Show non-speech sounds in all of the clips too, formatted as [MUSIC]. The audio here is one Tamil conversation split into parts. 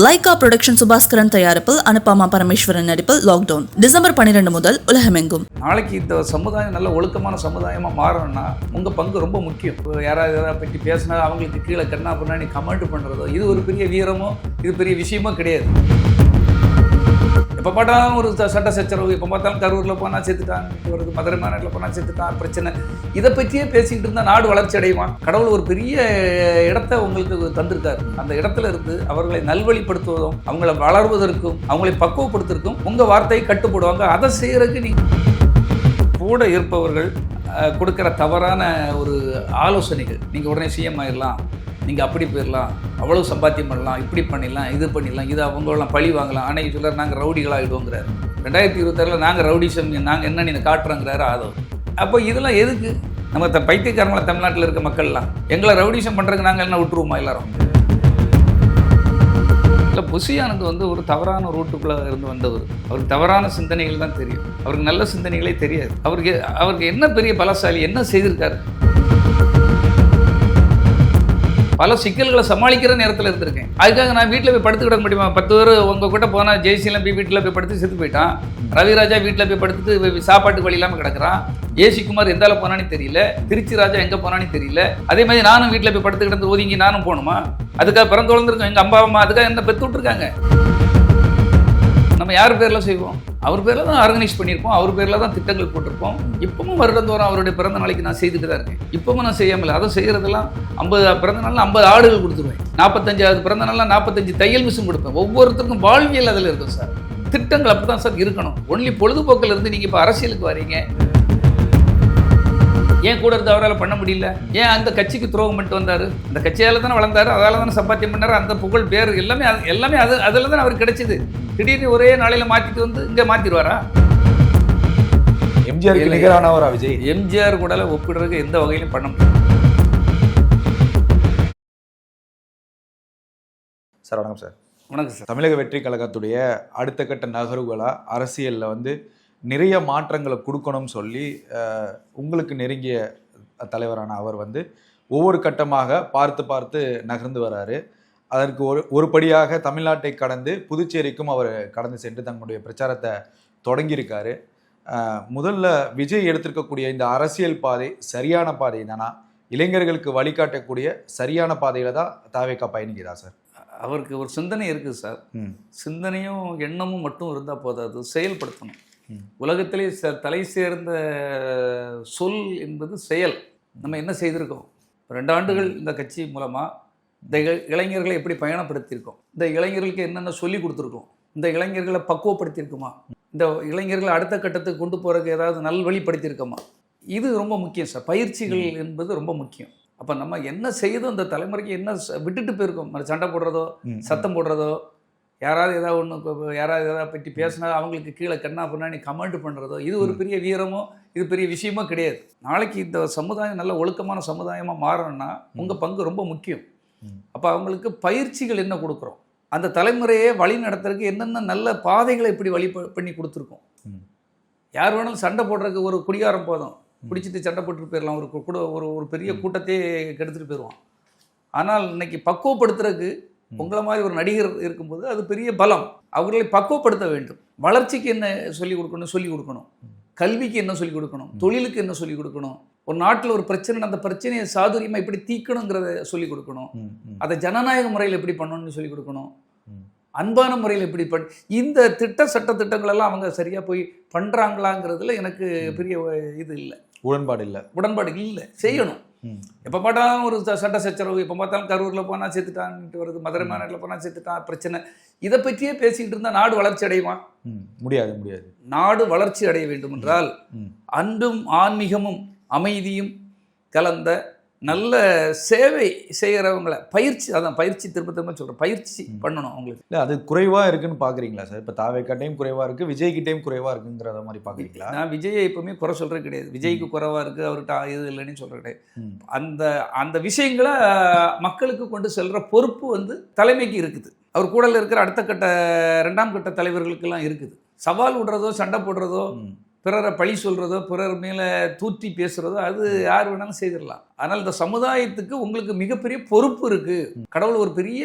லைகா ப்ரொடக்ஷன் சுபாஸ்கரன் தயாரிப்பில் அனுபமா பரமேஸ்வரன் நடிப்பில் லாக்டவுன் டிசம்பர் பன்னிரெண்டு முதல் உலகமெங்கும். நாளைக்கு இந்த சமுதாயம் நல்ல ஒழுக்கமான சமுதாயமாக மாறணும்னா உங்கள் பங்கு ரொம்ப முக்கியம். யாராவது யாராவது பற்றி பேசினா அவங்களுக்கு கீழே கண்ணா பண்ணி கமெண்ட் பண்ணுறதோ இது ஒரு பெரிய வீரமோ இது பெரிய விஷயமோ கிடையாது. எப்போ பார்த்தாலும் ஒரு ச- சட்ட சச்சரவு எப்போ பார்த்தாலும் கரூரில் போனால் செத்துட்டான் ஒரு மதுரை மாநாட்டில் போனால் செத்துட்டான் பிரச்சனை. இதை பற்றியே பேசிக்கிட்டு இருந்தால் நாடு வளர்ச்சி அடைவான். கடவுள் ஒரு பெரிய இடத்த உங்களுக்கு தந்திருக்காரு. அந்த இடத்துல இருந்து அவர்களை நல்வழிப்படுத்துவதும் அவங்களை வளர்வதற்கும் அவங்களை பக்குவப்படுத்துறதுக்கும் உங்கள் வார்த்தையை கட்டுப்படுவாங்க. அதை செய்கிறதுக்கு நீ கூட இருப்பவர்கள் கொடுக்குற தவறான ஒரு ஆலோசனைகள். நீங்கள் உடனே சிஎம் ஆயிடலாம் நீங்கள் அப்படி போயிடலாம் அவ்வளோ சம்பாத்தியம் பண்ணலாம் இப்படி பண்ணிடலாம் இது பண்ணிடலாம் இது அவங்களெல்லாம் பழி வாங்கலாம். ஆனால் சொல்கிறார் நாங்கள் ரவுடிகளாகிடுவோங்கிறார் ரெண்டாயிரத்தி இருபத்தாறில் நாங்கள் ரவுடிசம் நாங்கள் என்ன நீங்கள் காட்டுறோங்கிறாரு ஆதவ். அப்போ இதெல்லாம் எதுக்கு? நம்ம த பைத்தியக்காரங்கள தமிழ்நாட்டில் இருக்க மக்கள்லாம் எங்களை ரவுடிசம் பண்ணுறதுக்கு நாங்கள் என்ன விட்டுருவோமா எல்லாரும்? இல்லை புசியானது வந்து ஒரு தவறான ரூட்டுக்குள்ளே இருந்து வந்தவர். அவருக்கு தவறான சிந்தனைகள் தான் தெரியும். அவருக்கு நல்ல சிந்தனைகளே தெரியாது. அவருக்கு அவருக்கு என்ன பெரிய பலசாலி என்ன செய்திருக்காரு? பல சிக்கல்களை சமாளிக்கிற நேரத்தில் இருந்திருக்கேன். அதுக்காக நான் வீட்டில் போய் படுத்துக்கிட முடியுமா? பத்து பேர் உங்கள் கூட போனால் ஜெய்சிலாம் போய் வீட்டில் போய் படுத்து செத்து போயிட்டான். ரவிராஜா வீட்டில் போய் படுத்துட்டு சாப்பாட்டுக்கு வழி இல்லாமல் கிடக்குறான். ஏசிக்குமார் எந்தால போனானே தெரியல. திருச்சி ராஜா எங்கே போனானே தெரியல. அதே மாதிரி நானும் வீட்டில் போய் படுத்து கிடந்து ஒதுங்கி நானும் போகணுமா? அதுக்காக பிறந்து வளர்ந்துருக்கோம். எங்கள் அம்மா அம்மா அதுக்காக என்ன பெற்று விட்ருக்காங்க நம்ம யார் பேரில் செய்வோம்? அவர் பேரில் தான் ஆர்கனைஸ் பண்ணியிருப்போம். அவர் பேரில் தான் திட்டங்கள் போட்டிருப்போம். இப்பவும் வருடந்தோறும் அவருடைய பிறந்த நாளைக்கு நான் செய்துட்டு தான் இருக்கேன். இப்பவும் நான் செய்யாமல் அதை செய்கிறதெல்லாம் ஐம்பது பிறந்த நாளில் ஐம்பது ஆடுகள் கொடுத்துருவேன். நாற்பத்தஞ்சாவது பிறந்த நாளில் நாற்பத்தஞ்சு தையல் மிஷின் கொடுப்பேன். ஒவ்வொருத்தருக்கும் வாழ்வியல் அதில் இருக்கும் சார். திட்டங்கள் அப்படி தான் சார் இருக்கணும். ஒன்லி பொழுதுபோக்கில் இருந்து நீங்கள் இப்போ அரசியலுக்கு வரீங்க. ஏன் கூட இருந்து அவரால் பண்ண முடியல? ஏன் அந்த கட்சிக்கு துரோகம் பண்ணிட்டு வந்தார்? அந்த கட்சியால் தானே வளர்ந்தாரு அதால தானே சம்பாத்தியம் பண்ணாரு அந்த புகழ் பேர் எல்லாமே அது- எல்லாமே அது அதில் தானே அவருக்கு கிடைச்சது. திடீர்னு ஒரே நாளையில் மாற்றிட்டு வந்து இங்கே மாற்றிடுவாரா எம்ஜிஆருக்கு இல்லை. நிகரானவரா விஜய்? எம்ஜிஆர் கூட ஒப்பிடுறதுக்கு எந்த வகையிலும் பண்ண முடியாது. சார் வணக்கம் சார். வணக்கம் சார். தமிழக வெற்றி கழகத்துடைய அடுத்த கட்ட நகர்வுகளா அரசியலில் வந்து நிறைய மாற்றங்களை கொடுக்கணும்னு சொல்லி உங்களுக்கு நெருங்கிய தலைவரான அவர் வந்து ஒவ்வொரு கட்டமாக பார்த்து பார்த்து நகர்ந்து வராரு. அதற்கு ஒரு ஒரு படியாக தமிழ்நாட்டை கடந்து புதுச்சேரிக்கும் அவர் கடந்து சென்று தன்னுடைய பிரச்சாரத்தை தொடங்கியிருக்காரு. முதல்ல விஜய் எடுத்திருக்கக்கூடிய இந்த அரசியல் பாதை சரியான பாதை தானா? இளைஞர்களுக்கு வழிகாட்டக்கூடிய சரியான பாதையில தான் தாவேக்கா பயணிக்குதா சார்? அவருக்கு ஒரு சிந்தனை இருக்குது சார். சிந்தனையும் எண்ணமும் மட்டும் இருந்தால் போதாது. செயல்படுத்தணும். உலகத்திலே ச தலை சேர்ந்த சொல் என்பது செயல். நம்ம என்ன செய்திருக்கோம்? ரெண்டு ஆண்டுகள் இந்த கட்சி மூலமாக இந்த இள- இளைஞர்களை எப்படி பயணப்படுத்தியிருக்கோம்? இந்த இளைஞர்களுக்கு என்னென்ன சொல்லி கொடுத்துருக்கோம்? இந்த இளைஞர்களை பக்குவப்படுத்தியிருக்குமா? இந்த இளைஞர்களை அடுத்த கட்டத்துக்கு கொண்டு போகிறதுக்கு ஏதாவது நல்வழிப்படுத்தியிருக்கோமா? இது ரொம்ப முக்கியம் சார். பயிற்சிகள் என்பது ரொம்ப முக்கியம். அப்போ நம்ம என்ன செய்தோம் இந்த தலைமுறைக்கு என்ன விட்டுட்டு போயிருக்கோம். சண்டை போடுறதோ. சத்தம் போடுறதோ யாராவது ஏதாவது ஒன்று யாராவது ஏதாவது பற்றி பேசினா அவங்களுக்கு கீழே கண்ணா பண்ணி கமெண்ட் பண்ணுறதோ இது ஒரு பெரிய வீரமோ இது பெரிய விஷயமோ கிடையாது. நாளைக்கு இந்த சமுதாயம் நல்ல ஒழுக்கமான சமுதாயமாக மாறணும்னா உங்கள் பங்கு ரொம்ப முக்கியம். அப்போ அவங்களுக்கு பயிற்சிகள் என்ன கொடுக்குறோம்? அந்த தலைமுறையை வழி நடத்துறதுக்கு என்னென்ன நல்ல பாதைகளை இப்படி வழி பண்ணி கொடுத்துருக்கோம். யார் வேணாலும் சண்டை போடுறதுக்கு ஒரு குடிகாரம் போதும். குடிச்சிட்டு சண்டை போட்டுட்டு போயிடலாம் ஒரு கூட ஒரு ஒரு பெரிய கூட்டத்தையே கெடுத்துட்டு போயிடுவான் ஆனால் இன்னைக்கு பக்குவப்படுத்துறதுக்கு உங்களை மாதிரி ஒரு நடிகர் இருக்கும்போது அது பெரிய பலம். அவர்களை பக்குவப்படுத்த வேண்டும். வளர்ச்சிக்கு என்ன சொல்லிக் கொடுக்கணும் சொல்லிக் கொடுக்கணும். கல்விக்கு என்ன சொல்லிக் கொடுக்கணும்? தொழிலுக்கு என்ன சொல்லிக் கொடுக்கணும்? ஒரு நாட்டில் ஒரு பிரச்சனை அந்த பிரச்சனையை சாதுரியமாக எப்படி தீர்க்கணுங்கிறத சொல்லிக் கொடுக்கணும். அதை ஜனநாயக முறையில் எப்படி பண்ணணும்னு சொல்லிக் கொடுக்கணும். அன்பான முறையில் எப்படி பண் இந்த திட்ட சட்ட திட்டங்கள் எல்லாம் அவங்க சரியாக போய் பண்ணுறாங்களாங்கிறதுல எனக்கு பெரிய இது இல்லை. உடன்பாடு இல்ல. உடன்பாடு இல்லை. செய்யணும். எப்போ பார்த்தாலும் ஒரு சட்ட சச்சரவு எப்போ பார்த்தாலும் கரூரில் போனால் செத்துட்டான்ட்டு வருது மதுரை மாநாட்டில் போனால் செத்துட்டான் பிரச்சனை. இதை பற்றியே பேசிக்கிட்டு இருந்தால் நாடு வளர்ச்சி ம். முடியாது முடியாது. நாடு வளர்ச்சி அடைய வேண்டும் என்றால் அன்பும் ஆன்மீகமும் அமைதியும் கலந்த நல்ல சேவை செய்கிறவங்கள பயிற்சி அதான் பயிற்சி திரும்ப திரும்ப சொல்கிறேன் பயிற்சி பண்ணணும் அவங்களுக்கு. இல்ல அது குறைவா இருக்குன்னு பாக்குறீங்களா சார்? இப்ப தாவேக்காட்டையும் குறைவா இருக்கு விஜய் கிட்டயும் குறைவா இருக்குங்கிறத மாதிரி பாக்குறீங்களா? நான் விஜயை எப்பவுமே குறை சொல்கிறது கிடையாது. விஜய்க்கு குறைவாக இருக்குது அவர்கிட்ட இது இல்லைன்னு சொல்கிறது கிடையாது. அந்த அந்த விஷயங்களை மக்களுக்கு கொண்டு செல்கிற பொறுப்பு வந்து தலைமைக்கு இருக்குது. அவர் கூட இருக்கிற அடுத்த கட்ட ரெண்டாம் கட்ட தலைவர்களுக்கெல்லாம் இருக்குது. சவால் விடுறதோ சண்டை போடுறதோ பிறரை பழி சொல்கிறதோ பிறர் மேலே தூற்றி பேசுகிறதோ அது யார் வேணாலும் செய்திடலாம். ஆனால் இந்த சமுதாயத்துக்கு உங்களுக்கு மிகப்பெரிய பொறுப்பு இருக்குது கடவுள் ஒரு பெரிய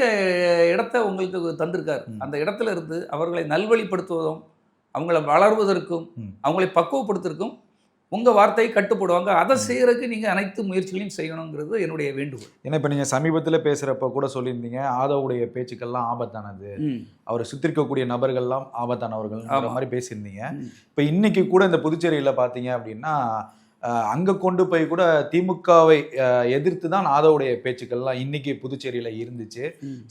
இடத்த உங்களுக்கு தந்திருக்காரு. அந்த இடத்துல இருந்து அவர்களை நல்வழிப்படுத்துவதும் அவங்கள வளர்வதற்கும். அவங்களை பக்குவப்படுத்துறதுக்கும் உங்கள் வார்த்தையை கட்டுப்படுவாங்க. அதை செய்யறதுக்கு நீங்கள் அனைத்து முயற்சிகளையும் செய்யணுங்கிறது என்னுடைய வேண்டுகோள். ஏன்னா இப்போ நீங்கள் சமீபத்தில் பேசுகிறப்ப கூட சொல்லியிருந்தீங்க ஆதவுடைய பேச்சுக்கள்லாம் ஆபத்தானது. அவரை சுத்திருக்கக்கூடிய நபர்கள்லாம் ஆபத்தானவர்கள்ன்ற ஆமா. மாதிரி பேசியிருந்தீங்க. இப்போ இன்னைக்கு கூட இந்த புதுச்சேரியில் பார்த்தீங்க அப்படின்னா அங்க கொண்டு போய் கூட திமுகவை எதிர்த்து தான் ஆதவுடைய பேச்சுக்கள்லாம் இன்னைக்கு புதுச்சேரியில இருந்துச்சு.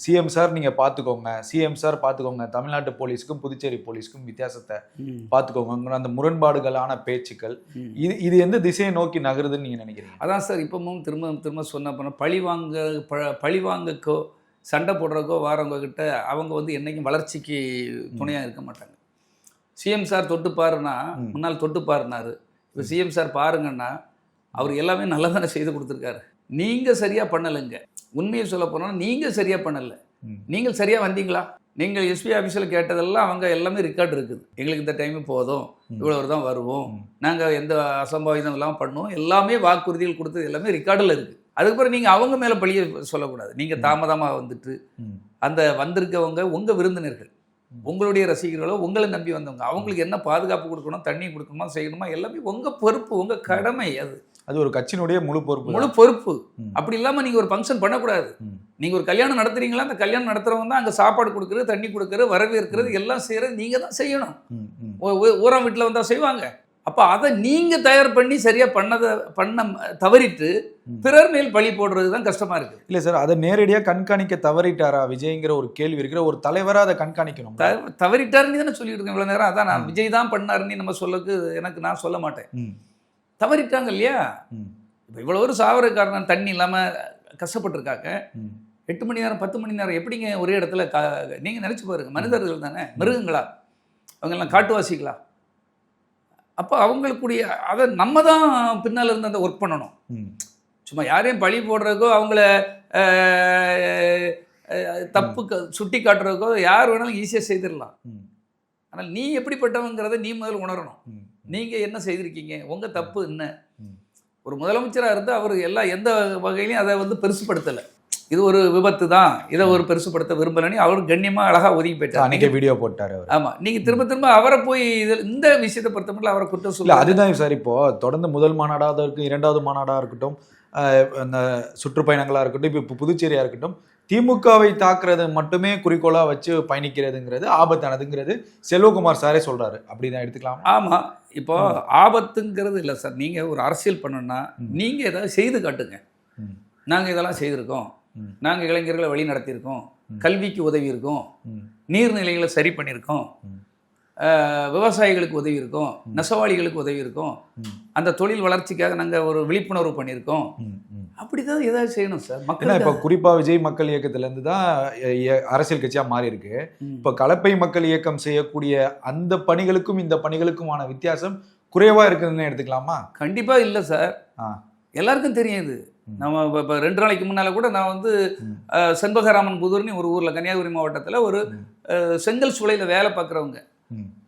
சிஎம் சார் நீங்க பாத்துக்கோங்க. சிஎம் சார் பாத்துக்கோங்க. தமிழ்நாட்டு போலீஸ்க்கும் புதுச்சேரி போலீஸ்க்கும் வித்தியாசத்தை பாத்துக்கோங்க. அந்த முரண்பாடுகளான பேச்சுக்கள் இது இது எந்த திசையை நோக்கி நகருதுன்னு நீங்க நினைக்கிறீங்க? அதான் சார் இப்பவும் திரும்ப திரும்ப சொன்ன பழி வாங்க பழி வாங்கக்கோ சண்டை போடுறக்கோ வாரவங்க கிட்ட அவங்க வந்து என்னைக்கும் வளர்ச்சிக்கு துணையாக இருக்க மாட்டாங்க. சிஎம் சார் தொட்டு பாருன்னா ம். முன்னால் தொட்டு பாருனாரு இப்போ சிஎம் சார் பாருங்கன்னா அவர் எல்லாமே நல்லா தானே செய்து கொடுத்துருக்காரு. நீங்கள் சரியாக பண்ணலைங்க. உண்மையை சொல்ல போனால் நீங்கள் சரியாக பண்ணலை. நீங்கள் சரியாக வந்தீங்களா? நீங்கள் எஸ்பி ஆஃபீஸில் கேட்டதெல்லாம் அவங்க எல்லாமே ரெக்கார்டு இருக்குது. எங்களுக்கு இந்த டைமு போதும். ம். இவ்வளவு தான் வருவோம். நாங்கள் எந்த அசம்பாவிதம் எல்லாம் பண்ணுவோம். எல்லாமே வாக்குறுதிகள் கொடுத்தது எல்லாமே ரெக்கார்டில் இருக்குது அதுக்கப்புறம் நீங்கள் அவங்க மேலே பழிய சொல்லக்கூடாது. நீங்கள் தாமதமாக வந்துட்டு. அந்த வந்திருக்கவங்க உங்கள் விருந்தினர்கள். உங்களுடைய ரசிகர்களோ உங்களை நம்பி வந்தவங்க அவங்களுக்கு என்ன பாதுகாப்பு கொடுக்கணும் தண்ணி கொடுக்கணுமா செய்யணுமா எல்லாமே உங்கள் பொறுப்பு உங்கள் கடமை அது. அது ஒரு கட்சியினுடைய முழு பொறுப்பு முழு பொறுப்பு. அப்படி இல்லாமல் நீங்கள் ஒரு ஃபங்க்ஷன் பண்ணக்கூடாது. நீங்கள் ஒரு கல்யாணம் நடத்துறீங்களா அந்த கல்யாணம் நடத்துறவங்க தான் அங்கே சாப்பாடு கொடுக்குறது தண்ணி கொடுக்குறது வரவேற்கிறது எல்லாம் செய்கிறது நீங்கள் தான் செய்யணும். ஊராம் வீட்டில் வந்தால் செய்வாங்க. அப்போ அதை நீங்கள் தயார் பண்ணி சரியாக பண்ணதை பண்ண தவறிட்டு. பிறர் மேல் பழி போடுறது தான் கஷ்டமாக இருக்குது இல்ல சார் அதை நேரடியா கண்காணிக்க தவறிட்டாரா விஜய்ங்கிற ஒரு கேள்வி இருக்கிற ஒரு தலைவரா அதை கண்காணிக்கணும் த தவறிட்டாருன்னு தானே சொல்லிட்டு இருக்கேன் இவ்வளோ நேரம். அதான் நான். விஜய் தான் பண்ணாருன்னு நம்ம சொல்லக்கு எனக்கு நான் சொல்ல மாட்டேன். தவறிட்டாங்க இல்லையா? இப்போ இவ்வளோ ஒரு சாவர காரணம் தண்ணி இல்லாமல் கஷ்டப்பட்டிருக்காங்க. எட்டு மணி நேரம் பத்து மணி நேரம் எப்படிங்க ஒரே இடத்துல கா நீங்கள் நினச்சி பாருங்க. மனிதர்கள் தானே? மிருகங்களா? அவங்கெல்லாம் காட்டுவாசிகளா? அப்போ அவங்களுக்குடைய அதை நம்ம தான் பின்னால் இருந்து அந்த ஒர்க் பண்ணணும். சும்மா யாரையும் பழி போடுறதுக்கோ அவங்கள தப்பு க- சுட்டி காட்டுறதுக்கோ யார் வேணாலும் ஈஸியாக செய்திடலாம். ஆனால் நீ எப்படிப்பட்டவங்கிறத நீ முதல்ல உணரணும். நீங்கள் என்ன செய்திருக்கீங்க? உங்கள் தப்பு என்ன. ஒரு முதலமைச்சராக இருந்து அவர் எல்லா எந்த வகையிலையும் அதை வந்து பெருசுப்படுத்தலை இது ஒரு விபத்து தான். இதை ஒரு பெருசுப்படுத்த விரும்பலைன்னு அவர் கண்ணியமாக அழகாக ஒதுங்கி போயிட்டார். வீடியோ போட்டாரு அவர். ஆமா. நீங்க திரும்ப திரும்ப அவரை போய் இதில் இந்த விஷயத்தை பொறுத்தமட்டில் அவரை குற்றம் சொல்ல அதுதான் சார் இப்போ தொடர்ந்து முதல் மாநாடாக இருக்கட்டும் இரண்டாவது மாநாடாக இருக்கட்டும் அந்த சுற்றுப்பயணங்களா இருக்கட்டும் இப்போ இப்போ புதுச்சேரியா இருக்கட்டும் திமுகவை தாக்குறது மட்டுமே குறிக்கோளா வச்சு பயணிக்கிறதுங்கிறது ஆபத்தானதுங்கிறது செல்வகுமார் சாரே சொல்றாரு. அப்படிதான் எடுத்துக்கலாம்? ஆமா. இப்போ ஆபத்துங்கிறது இல்லை சார். நீங்க ஒரு அரசியல் பண்ணணும்னா ம். நீங்க ஏதாவது செய்து காட்டுங்க. ம். நாங்க இதெல்லாம் செய்திருக்கோம். ம். நாங்க இளைஞர்களை வழி நடத்தியிருக்கோம். கல்விக்கு உதவி இருக்கோம். நீர்நிலைகளை சரி பண்ணியிருக்கோம் விவசாயிகளுக்கு உதவி இருக்கும். நெசவாளிகளுக்கு உதவி இருக்கும். அந்த தொழில் வளர்ச்சிக்காக நாங்கள் ஒரு விழிப்புணர்வு பண்ணியிருக்கோம். அப்படிதான் ஏதாவது செய்யணும் சார் மக்கள் இப்போ குறிப்பா விஜய் மக்கள் இயக்கத்துல இருந்து தான் அரசியல் கட்சியா மாறி இருக்கு ம். இப்போ கலப்பை மக்கள் இயக்கம் செய்யக்கூடிய அந்த பணிகளுக்கும் இந்த பணிகளுக்குமான வித்தியாசம் குறைவா இருக்குதுன்னு எடுத்துக்கலாமா கண்டிப்பா இல்லை சார். எல்லாருக்கும் தெரியும் இது. நம்ம இப்போ ரெண்டு நாளைக்கு முன்னால கூட நான் வந்து செண்பகராமன் புதூர்னு ஒரு ஊர்ல கன்னியாகுமரி மாவட்டத்துல ஒரு செங்கல் சூளையில வேலை பார்க்குறவங்க.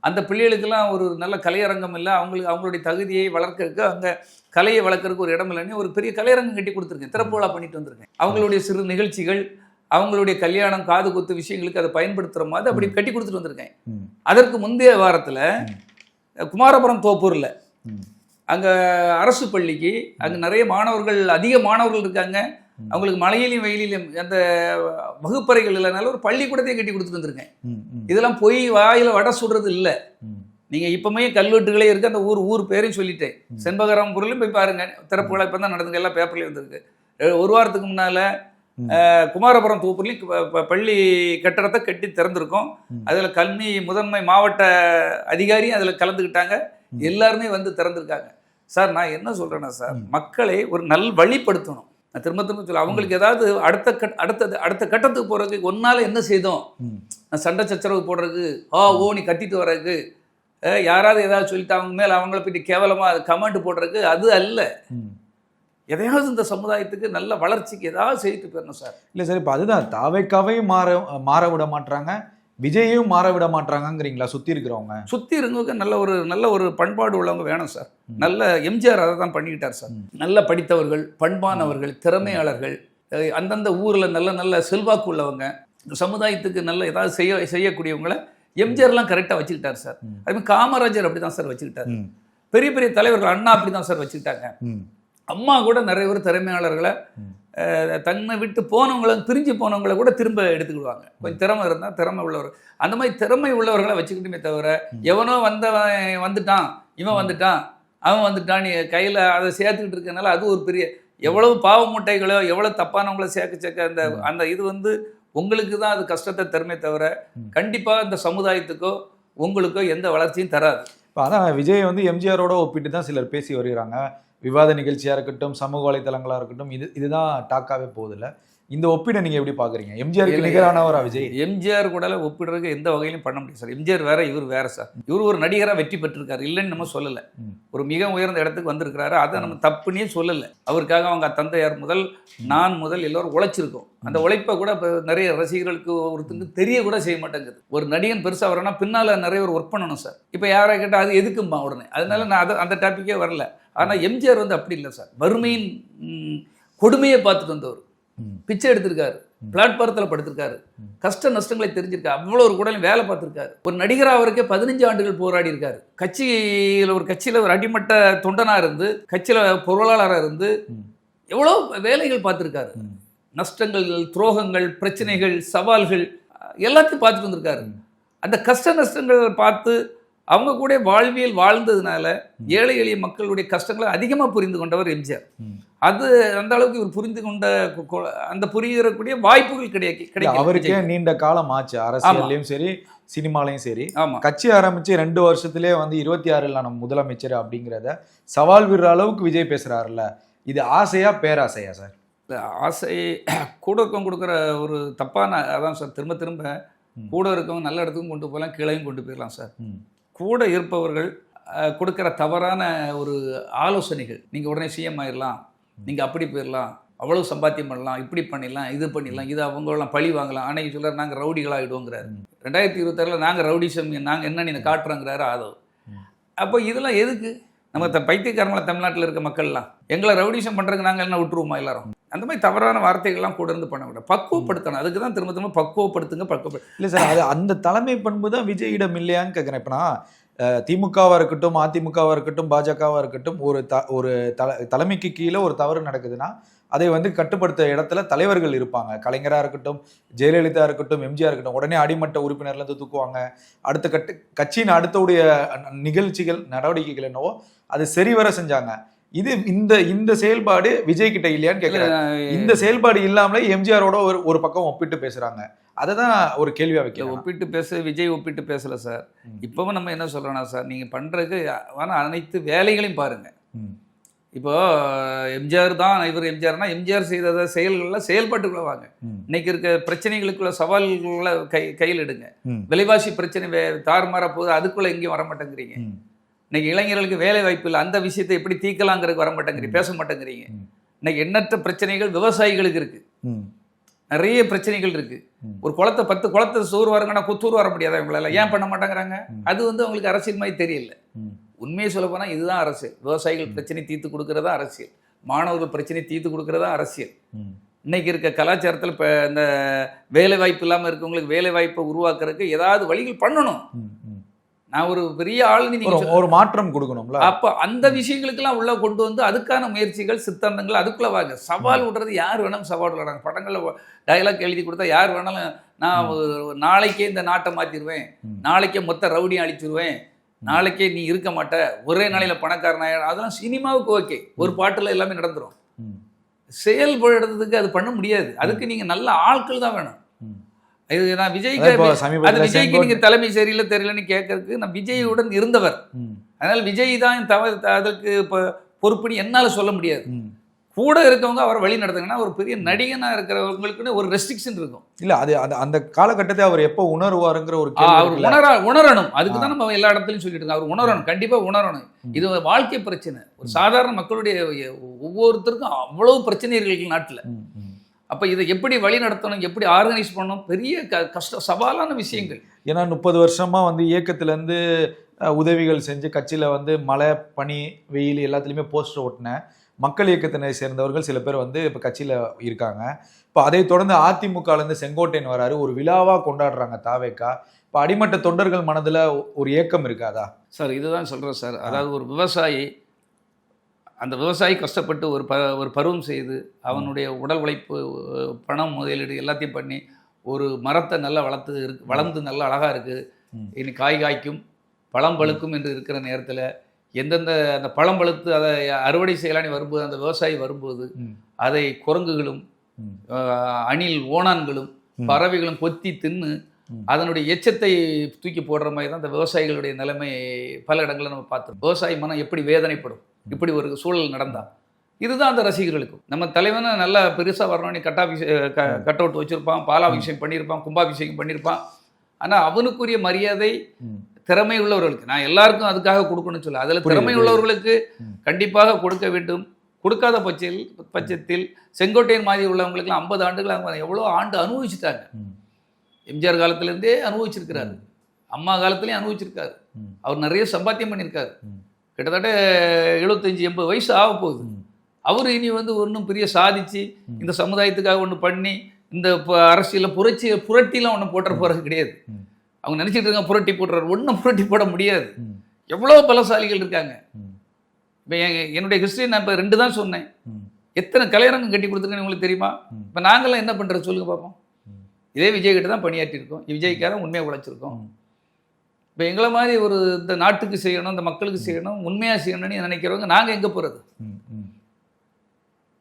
அந்த பிள்ளைகளுக்கெல்லாம் ஒரு நல்ல கலையரங்கம் இல்லை. அவங்களுக்கு அவங்களுடைய தகுதியை வளர்க்கறதுக்கு அங்கே கலையை வளர்க்கறதுக்கு ஒரு இடம் இல்லைன்னு ஒரு பெரிய கலையரங்கம் கட்டி கொடுத்துருக்கேன். திறப்பு விழா பண்ணிட்டு வந்திருக்கேன். அவங்களுடைய சிறு நிகழ்ச்சிகள் அவங்களுடைய கல்யாணம் காது குத்து விஷயங்களுக்கு அதை பயன்படுத்துகிற மாதிரி அப்படி கட்டி கொடுத்துட்டு வந்திருக்கேன். அதற்கு முந்தைய வாரத்தில் குமாரபுரம் தோப்பூரில். அங்கே அரசு பள்ளிக்கு அங்கே நிறைய மாணவர்கள் அதிக மாணவர்கள் இருக்காங்க. அவங்களுக்கு மழையிலையும் வெயிலிலும் அந்த வகுப்பறைகள் இல்லைனால ஒரு பள்ளிக்கூடத்தையும் கட்டி கொடுத்துட்டு வந்திருக்கேன். இதெல்லாம் போய் வாயில வடை சுடுறது இல்லை. நீங்கள் இப்போமே கல்வெட்டுகளே இருக்கு அந்த ஊர் ஊர் பேரையும் சொல்லிட்டேன். செண்பகராம் பொருளும் போய் பாருங்க திறப்பு விழா இப்போ தான் நடந்துங்க எல்லாம் பேப்பர்லேயும் வந்திருக்கு ஒரு வாரத்துக்கு முன்னால். குமாரபுரம் ப- பள்ளி கட்டடத்தை கட்டி திறந்திருக்கோம். அதில் கல்வி முதன்மை மாவட்ட அதிகாரியும் அதில் கலந்துக்கிட்டாங்க. எல்லாருமே வந்து திறந்திருக்காங்க சார் நான் என்ன சொல்கிறேன்னா சார். மக்களை ஒரு நல் வழிப்படுத்தணும் நான் திரும்ப திரும்ப சொல்ல அவங்களுக்கு ஏதாவது அடுத்த கட் அடுத்தது அடுத்த கட்டத்துக்கு போகிறதுக்கு ஒன்னால என்ன செய்தோம். நான் சண்டை சச்சரவு போடுறதுக்கு ஆ ஓ நீ கத்திட்டு வர்றதுக்கு யாராவது ஏதாவது சொல்லிட்டு அவங்க மேலே அவங்கள பற்றி கேவலமாக கமெண்ட் போடுறதுக்கு அது அல்ல. எதையாவது இந்த சமுதாயத்துக்கு நல்ல வளர்ச்சிக்கு ஏதாவது செய்துட்டு போயிடணும் சார் இல்ல சார் இப்போ அதுதான் தாவைக்காவே மாற மாற விட மாட்றாங்க விஜயையும் மாற விட மாட்டாங்கங்கிறீங்களா? சுத்தி இருக்கிறவங்க. சுற்றி இருந்தவங்க நல்ல ஒரு நல்ல ஒரு பண்பாடு உள்ளவங்க வேணும் சார். நல்ல எம்ஜிஆர் அதை தான் பண்ணிக்கிட்டார் சார். நல்ல படித்தவர்கள் பண்பானவர்கள் திறமையாளர்கள் அந்தந்த ஊரில் நல்ல நல்ல செல்வாக்கு உள்ளவங்க சமுதாயத்துக்கு நல்ல ஏதாவது செய்ய செய்யக்கூடியவங்கள எம்ஜிஆர்லாம் கரெக்டாக வச்சுக்கிட்டார் சார். அதுமாதிரி காமராஜர் அப்படி தான் சார் வச்சுக்கிட்டார். பெரிய பெரிய தலைவர்கள் அண்ணா அப்படி தான் சார் வச்சுக்கிட்டாங்க. அம்மா கூட நிறைய பேர் திறமையாளர்களை தன்னை விட்டு போனவங்கள பிரிஞ்சு போனவங்கள கூட திரும்ப எடுத்துக்கிடுவாங்க. கொஞ்சம் திறமை இருந்தால் திறமை உள்ளவர். அந்த மாதிரி திறமை உள்ளவர்களை வச்சுக்கிட்டுமே தவிர எவனோ வந்தவன் வந்துட்டான் இவன் வந்துட்டான் அவன் வந்துட்டான் நீ கையில் அதை சேர்த்துக்கிட்டு இருக்கனால அது ஒரு பெரிய எவ்வளவு பாவ மூட்டைகளோ எவ்வளவு தப்பானவங்கள சேர்க்க சேர்க்க அந்த அந்த இது வந்து உங்களுக்கு தான் அது கஷ்டத்தை தருமே தவிர. கண்டிப்பாக இந்த சமுதாயத்துக்கோ உங்களுக்கோ எந்த வளர்ச்சியும் தராது. இப்போ அதான் விஜய் வந்து எம்ஜிஆரோட ஒப்பிட்டு தான் சிலர் பேசி வருகிறாங்க. விவாத நிகழ்ச்சியாக இருக்கட்டும் சமூக வலைத்தளங்களாக இருக்கட்டும் இது இதுதான் டாக்காவே போகுதில்ல இந்த ஒப்பீடை நீங்க எப்படி பாக்குறீங்க எம்ஜிஆருக்கு இல்ல, நிகரானவரா விஜய்? எம்ஜிஆர் கூட ஒப்பிடுறதுக்கு எந்த வகையிலும் பண்ண முடியாது சார். எம்ஜிஆர் வேற இவர் வேற சார். இவர் ஒரு நடிகரா வெற்றி பெற்றிருக்காரு. இல்லைன்னு நம்ம சொல்லலை. ஒரு மிக உயர்ந்த இடத்துக்கு வந்திருக்கிறாரு. அதை நம்ம தப்புன்னே சொல்லலை. அவருக்காக அவங்க தந்தையார் முதல் நான் முதல் எல்லாரும் உழைச்சிருக்கோம். அந்த உழைப்பை கூட இப்போ நிறைய ரசிகர்களுக்கு ஒருத்தருக்கு தெரிய கூட செய்ய மாட்டேங்குது. ஒரு நடிகன் பெருசாக வரனா பின்னால நிறைய ஒரு ஒர்க் பண்ணணும் சார். இப்போ யாரை கேட்டால் அது எதுக்கும்பா உடனே? அதனால நான் அதை அந்த டாப்பிக்கே வரல. ஆனால் எம்ஜிஆர் வந்து அப்படி இல்லை சார். வறுமையின் கொடுமையை பார்த்துட்டு வந்தவர். பிச்சை எடுத்திருக்காரு. பிளாட்பாரத்தில் படுத்திருக்காரு. கஷ்ட நஷ்டங்களை தெரிஞ்சிருக்காரு. அவ்வளோ ஒரு கூடலும் வேலை பார்த்துருக்காரு. ஒரு நடிகரா அவருக்கே பதினஞ்சு ஆண்டுகள் போராடி இருக்காரு கட்சியில் ஒரு கட்சியில் ஒரு அடிமட்ட தொண்டனா இருந்து கட்சியில் பொருளாளராக இருந்து. எவ்வளோ வேலைகள் பார்த்துருக்காரு. நஷ்டங்கள் துரோகங்கள் பிரச்சனைகள் சவால்கள் எல்லாத்தையும் பார்த்துட்டு வந்திருக்காரு. அந்த கஷ்ட நஷ்டங்கள் பார்த்து அவங்க கூட வாழ்வியல் வாழ்ந்ததுனால ஏழை எளிய மக்களுடைய கஷ்டங்களை அதிகமாக புரிந்து கொண்டவர் எம்ஜிஆர். அது அந்த அளவுக்கு இவர் புரிந்து கொண்ட அந்த புரியக்கூடிய வாய்ப்புகள் கிடைக்க இல்ல, கிடைக்கல அவருக்கே. நீண்ட காலம் ஆச்சு. அரசியல்லையும் சரி சினிமாலையும் சரி. ஆமா. கட்சி ஆரம்பிச்சு ரெண்டு வருஷத்திலே வந்து இருபத்தி ஆறுல நம்ம முதலமைச்சர் அப்படிங்கிறத சவால் விடுற அளவுக்கு விஜய் பேசுறாருல்ல. இது ஆசையா பேராசையா சார்? ஆசை [CLEARS THROAT] கூட இருக்கவங்க கொடுக்குற ஒரு தப்பான அதான் சார் திரும்ப திரும்ப. கூட இருக்கவங்க நல்ல இடத்துக்கும் கொண்டு போகலாம் கீழையும் கொண்டு போயிடலாம் சார். கூட இருப்பவர்கள் கொடுக்கிற தவறான ஒரு ஆலோசனைகள். நீங்கள் உடனே சிஎம் ஆயிடலாம் நீங்கள் அப்படி போயிடலாம் அவ்வளவு சம்பாத்தியம் பண்ணலாம் இப்படி பண்ணிடலாம் இது பண்ணிடலாம் இது அவங்களெல்லாம் பழி வாங்கலாம் அன்னைக்கு சொல்கிறார் நாங்கள் ரவுடிகளாகிடுவோங்கிறாரு ரெண்டாயிரத்தி இருபத்தாறில் நாங்கள் ரவுடிசம் நாங்கள் என்ன நீங்கள் காட்டுறோங்கிறாரு ஆதவ். அப்போ இதெல்லாம் எதுக்கு? நம்ம த பைத்தியக்காரங்கள தமிழ்நாட்டில் இருக்க மக்கள்லாம் எங்களை ரவுடிசம் பண்ணுறதுக்கு நாங்கள் என்ன விட்டுருவோமா எல்லாரும்? அந்த மாதிரி தவறான வார்த்தைகள்லாம் கூட இருந்து பண்ண விட பக்குவப்படுத்தணும். அதுக்கு தான் திரும்ப திரும்ப பக்குவப்படுத்துங்க பக்குவப்படு இல்லை சார் அது அந்த தலைமை பண்பு தான் விஜயிடம் இல்லையான்னு கேட்குறேன் இப்போ நான் இருக்கட்டும் அதிமுகவாக இருக்கட்டும் பாஜகவாக இருக்கட்டும் ஒரு த ஒரு தல தலைமைக்கு கீழே ஒரு தவறு நடக்குதுன்னா அதை வந்து கட்டுப்படுத்த இடத்துல தலைவர்கள் இருப்பாங்க. கலைஞராக இருக்கட்டும் ஜெயலலிதா இருக்கட்டும் எம்ஜிஆர் இருக்கட்டும் உடனே அடிமட்ட உறுப்பினர்லேருந்து தூக்குவாங்க. அடுத்த கட்டு கட்சியின் அடுத்தவுடைய நிகழ்ச்சிகள் நடவடிக்கைகள் என்னவோ அது சரிவர செஞ்சாங்க. இது இந்த இந்த செயல்பாடு விஜய் கிட்ட இல்லையான்னு கேட்குறேன் இந்த செயல்பாடு இல்லாமலே எம்ஜிஆரோட ஒரு ஒரு பக்கம் ஒப்பிட்டு பேசுறாங்க அதை தான் ஒரு கேள்வியா இல்ல, வைக்கிறேன் ஒப்பிட்டு பேச விஜய் ஒப்பிட்டு பேசல சார். இப்பவும் நம்ம என்ன சொல்றோம்னா சார் நீங்க பண்றதுக்கு ஆனா அனைத்து வேலைகளையும் பாருங்க. இப்போ எம்ஜிஆர் தான் இவர் எம்ஜிஆர்னா எம்ஜிஆர் செய்த செயல்களில் செயல்பாட்டுக்குள்ள வாங்க. இன்னைக்கு இருக்க பிரச்சனைகளுக்குள்ள சவால்களை கை கையில் எடுங்க. விலைவாசி பிரச்சனை தாறுமாற போகுது அதுக்குள்ள எங்கேயும் வர மாட்டேங்கிறீங்க. இன்னைக்கு இளைஞர்களுக்கு வேலை வாய்ப்பு இல்லை. அந்த விஷயத்தை எப்படி தீர்க்கலாங்கிறதுக்கு வர மாட்டேங்கிறீங்க. பேச மாட்டேங்கிறீங்க. இன்னைக்கு எண்ணற்ற பிரச்சனைகள் விவசாயிகளுக்கு இருக்கு. நிறைய பிரச்சனைகள் இருக்கு. ஒரு குளத்தை பத்து குளத்தை சோறு வரங்கன்னா குத்தூர் வர முடியாதா இவங்களால? ஏன் பண்ண மாட்டேங்கிறாங்க. அது வந்து அவங்களுக்கு அரசியல் மாதிரி தெரியல. உண்மையை சொல்ல போனா இதுதான் அரசியல். விவசாயிகள் பிரச்சனை தீர்த்து கொடுக்கறதா அரசியல். மாணவர்கள் பிரச்சனை தீர்த்து கொடுக்கறதா அரசியல். இன்னைக்கு இருக்க கலாச்சாரத்தில் இப்போ இந்த வேலை வாய்ப்பு இல்லாமல் இருக்கவங்களுக்கு வேலை வாய்ப்பை உருவாக்குறதுக்கு ஏதாவது வழிகள் பண்ணணும். நான் ஒரு பெரிய ஆளுன்னு ஒரு நீங்க ஒரு மாற்றம் கொடுக்கணும்ல. அப்போ அந்த விஷயங்களுக்கெல்லாம் உள்ள கொண்டு வந்து அதுக்கான முயற்சிகள் சித்தாந்தங்கள் அதுக்குள்ள வாங்க. சவால் விடுறது யார் வேணாலும் சவால் விடுறாங்க. படங்களில் டயலாக் எழுதி கொடுத்தா யார் வேணாலும் நான் நாளைக்கே இந்த நாட்டை மாத்திடுவேன் ம். நாளைக்கே மொத்த ரவுடியும் அழிச்சிருவேன். நாளைக்கே நீ இருக்க மாட்ட. ஒரே நாளையில பணக்காரன் ஆயிடும் அதெல்லாம் சினிமாவுக்கு ஓகே ஒரு பாட்டுல எல்லாமே நடந்துரும். ம். செயல்படுறதுக்கு அது பண்ண முடியாது. அதுக்கு நீங்க நல்ல ஆட்கள் தான் வேணும். இது நான் விஜய்க்கு அது விஜய்க்கு செங்கோட்- நீங்க தலைமை சரியில்லை தெரியலன்னு கேட்கறதுக்கு நான் விஜயுடன் இருந்தவர். அதனால் விஜய் தான் தவறு அதற்கு இப்போ பொறுப்புன்னு என்னால் சொல்ல முடியாது. கூட இருக்கவங்க அவரை வழி நடத்துங்கன்னா ஒரு பெரிய நடிகனாக இருக்கிறவங்களுக்குன்னு ஒரு ரெஸ்ட்ரிக்ஷன் இருக்கும். இல்ல அது அது அந்த காலகட்டத்தை அவர் எப்போ உணருவாருங்கிற ஒரு அவர்? உணர உணரணும். அதுக்கு தான் நம்ம எல்லா இடத்துலையும் சொல்லிட்டு இருக்கோம் அவர் உணரணும். கண்டிப்பா உணரணும். இது வாழ்க்கை பிரச்சனை. ஒரு சாதாரண மக்களுடைய ஒவ்வொருத்தருக்கும் அவ்வளவு பிரச்சனைகள் இருக்கு நாட்டுல. அப்போ இதை எப்படி வழி நடத்தணும் எப்படி ஆர்கனைஸ் பண்ணணும் பெரிய க கஷ்ட சவாலான விஷயங்கள். ஏன்னா முப்பது வருஷமா வந்து இயக்கத்துலேருந்து உதவிகள் செஞ்சு கட்சியில் வந்து மழை பனி வெயில் எல்லாத்துலேயுமே போஸ்டர் ஒட்டின மக்கள் இயக்கத்தினை சேர்ந்தவர்கள் சில பேர் வந்து இப்போ கட்சியில் இருக்காங்க. இப்போ அதை தொடர்ந்து அதிமுகலேருந்து செங்கோட்டையன் வராரு. ஒரு விழாவாக கொண்டாடுறாங்க தாவேக்கா. இப்போ அடிமட்ட தொண்டர்கள் மனதில் ஒரு ஏக்கம் இருக்காதா? சார் இதுதான் சொல்கிறேன் சார். அதாவது ஒரு விவசாயி அந்த விவசாயி கஷ்டப்பட்டு ஒரு ப ஒரு பருவம் செய்து அவனுடைய உடல் உழைப்பு பணம் முதலீடு எல்லாத்தையும் பண்ணி ஒரு மரத்தை நல்லா வளர்த்து இருக்கு வளர்ந்து நல்லா அழகாக இருக்குது. இனி காய் காய்க்கும் பழம் பழுக்கும் என்று இருக்கிற நேரத்தில் எந்தெந்த அந்த பழம் பழுத்து அதை அறுவடை செய்யலான்னு வரும்போது அந்த விவசாயி வரும்போது. அதை குரங்குகளும் அணில் ஓணான்களும். பறவைகளும் கொத்தி தின்னு. அதனுடைய எச்சத்தை தூக்கி போடுற மாதிரி தான் அந்த விவசாயிகளுடைய நிலைமை பல இடங்களில் நம்ம பார்த்தோம் விவசாயி மனம் எப்படி வேதனைப்படும் இப்படி ஒரு சூழல் நடந்தா. இதுதான் அந்த ரசிகர்களுக்கும் நம்ம தலைவனை நல்லா பெருசாக வரணும்னு கட்டாபிஷே கட் அவுட் வச்சுருப்பான் பாலாபிஷேகம் பண்ணியிருப்பான் கும்பாபிஷேகம் பண்ணியிருப்பான். ஆனால் அவனுக்குரிய மரியாதை. திறமை உள்ளவர்களுக்கு. நான் எல்லாருக்கும் அதுக்காக கொடுக்கணும்னு சொல்ல அதில் திறமை. உள்ளவர்களுக்கு. கண்டிப்பாக கொடுக்க வேண்டும். கொடுக்காத பட்சத்தில் பட்சத்தில் செங்கோட்டையன் மாதிரி உள்ளவங்களுக்குலாம் ஐம்பது ஆண்டுகள் அவங்க எவ்வளோ ஆண்டு அனுபவிச்சுட்டாங்க. எம்ஜிஆர் காலத்திலேருந்தே அனுபவிச்சிருக்கிறாரு. அம்மா காலத்துலேயும் அனுபவிச்சிருக்காரு. அவர் நிறைய சம்பாத்தியம் பண்ணியிருக்காரு. கிட்டத்தட்ட எழுபத்தஞ்சி எண்பது வயசு ஆக போகுது. அவர் இனி வந்து ஒன்றும் பெரிய சாதிச்சு. இந்த சமுதாயத்துக்காக ஒன்று பண்ணி இந்த அரசியல்ல புரட்சி புரட்டிலாம் ஒன்றும் போட்டுற போகிறது கிடையாது. அவங்க நினச்சிட்டு இருக்காங்க புரட்டி போட்டுறாரு ஒன்றும் புரட்டி போட முடியாது. எவ்வளோ பலசாலிகள் இருக்காங்க. இப்போ என்னுடைய ஹிஸ்ட்ரி நான் இப்போ ரெண்டு தான் சொன்னேன். எத்தனை கலையரங்கம் கட்டி கொடுத்துருக்கேன்னு உங்களுக்கு தெரியுமா. இப்போ நாங்களாம் என்ன பண்ணுறது சொல்லுங்க பார்ப்போம். இதே விஜய் கிட்ட தான் பணியாற்றிருக்கோம் விஜய்க்காக உண்மையாக உழைச்சிருக்கோம். இப்போ எங்களை மாதிரி ஒரு இந்த நாட்டுக்கு செய்யணும் இந்த மக்களுக்கு செய்யணும் உண்மையாக செய்யணும்னு நினைக்கிறவங்க நாங்கள் எங்கே போகிறது.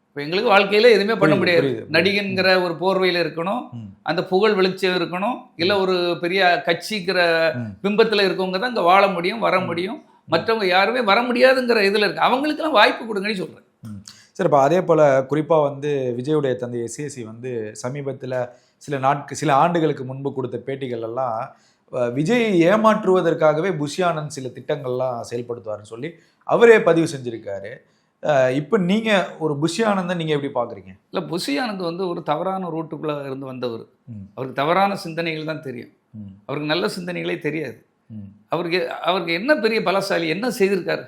இப்போ எங்களுக்கு வாழ்க்கையில் எதுவுமே பண்ண முடியாது. நடிகன்கிற ஒரு போர்வையில் இருக்கணும். அந்த புகழ் வெளிச்சம் இருக்கணும் இல்லை ஒரு பெரிய கட்சிக்கிற ம். பிம்பத்தில் இருக்கவங்க தான் இங்கே வாழ முடியும் வர முடியும் மற்றவங்க யாருமே வர முடியாதுங்கிற இதில் இருக்கு அவங்களுக்கெல்லாம் வாய்ப்பு கொடுங்கன்னு சொல்கிறேன். சரி இப்போ அதே போல் குறிப்பாக வந்து விஜயுடைய தந்தை எஸ்ஏசி வந்து சமீபத்தில் சில நாட்கு சில ஆண்டுகளுக்கு முன்பு கொடுத்த பேட்டிகள் எல்லாம் விஜயை ஏமாற்றுவதற்காகவே புஷி ஆனந்த் சில திட்டங்கள்லாம் செயல்படுத்துவார்னு சொல்லி அவரே பதிவு செஞ்சிருக்காரு இப்போ நீங்கள் ஒரு புஷி ஆனந்தை நீங்கள் எப்படி பார்க்குறீங்க இல்லை புஷி ஆனந்த் வந்து ஒரு தவறான ரூட்டுக்குள்ளே இருந்து வந்தவர். அவருக்கு தவறான சிந்தனைகள் தான் தெரியும். அவருக்கு நல்ல சிந்தனைகளே தெரியாது. அவருக்கு அவருக்கு என்ன பெரிய பலசாலி என்ன செய்திருக்காரு.